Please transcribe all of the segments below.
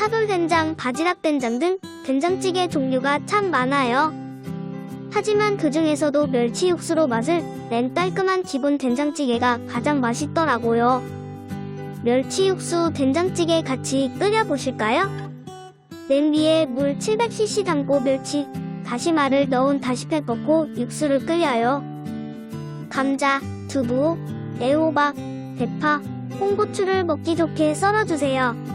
차돌된장, 바지락된장 등 된장찌개 종류가 참 많아요. 하지만 그 중에서도 멸치 육수로 맛을 낸 깔끔한 기본 된장찌개가 가장 맛있더라고요. 멸치 육수 된장찌개 같이 끓여보실까요? 냄비에 물 700cc 담고 멸치, 다시마를 넣은 다시팩 넣고 육수를 끓여요. 감자, 두부, 애호박, 대파, 홍고추를 먹기 좋게 썰어주세요.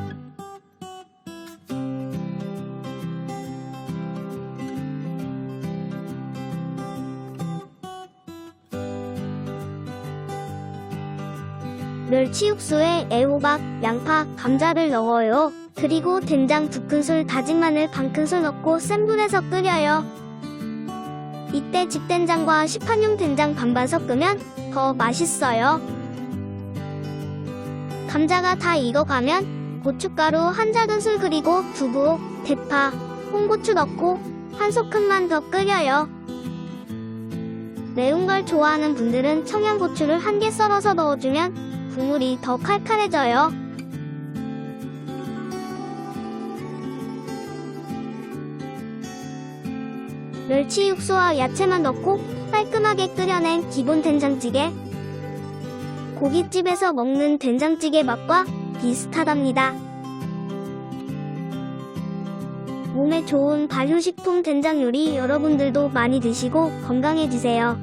멸치 육수에 애호박, 양파, 감자를 넣어요. 그리고 된장 두 큰술 다진 마늘 반 큰술 넣고 센 불에서 끓여요. 이때 집된장과 시판용 된장 반반 섞으면 더 맛있어요. 감자가 다 익어가면 고춧가루 한 작은술 그리고 두부, 대파, 홍고추 넣고 한 소큼만 더 끓여요. 매운 걸 좋아하는 분들은 청양고추를 한 개 썰어서 넣어주면 국물이 더 칼칼해져요. 멸치 육수와 야채만 넣고 깔끔하게 끓여낸 기본 된장찌개. 고깃집에서 먹는 된장찌개 맛과 비슷하답니다. 몸에 좋은 발효식품 된장 요리 여러분들도 많이 드시고 건강해지세요.